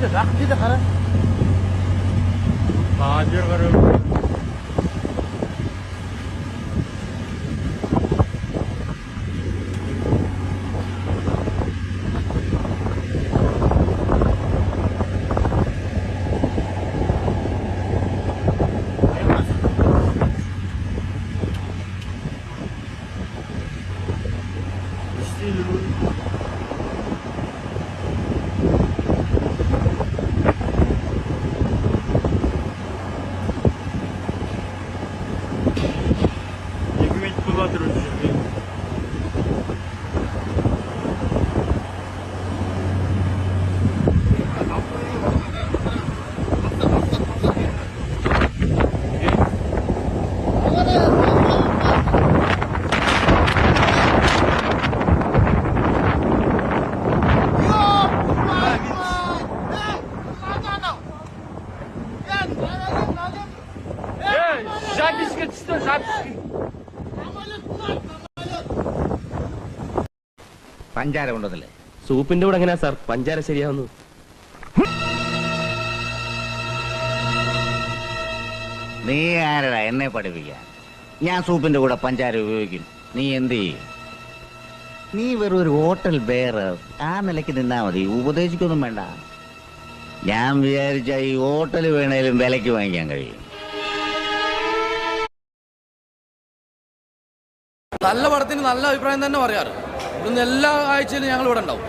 Lagi de kara. Nadir kara. Thank you. പഞ്ചാര കൊണ്ടുവന്നല്ലേ? സൂപ്പിന്റെ കൂടെ എങ്ങനെയാ സാർ? പഞ്ചാര ശരിയാവുന്നു. നീ ആരടാ എന്നെ പഠിപ്പിക്കാൻ? ഞാൻ സൂപ്പിന്റെ കൂടെ പഞ്ചാര ഉപയോഗിക്കും. നീ എന്ത് ചെയ്യും? നീ വെറും ഒരു ഹോട്ടൽ ബേറ് ആ നിലയ്ക്ക് നിന്നാ മതി. ഉപദേശിക്കൊന്നും വേണ്ട. ഞാൻ വിചാരിച്ച ഈ ഹോട്ടൽ വേണേലും വിലയ്ക്ക് വാങ്ങിക്കാൻ കഴിയും. നല്ല പടത്തിന് നല്ല അഭിപ്രായം തന്നെ പറയാറ്. ഇവിടുന്ന് എല്ലാ ആഴ്ചയിലും ഞങ്ങൾ ഇവിടെ ഉണ്ടാവും.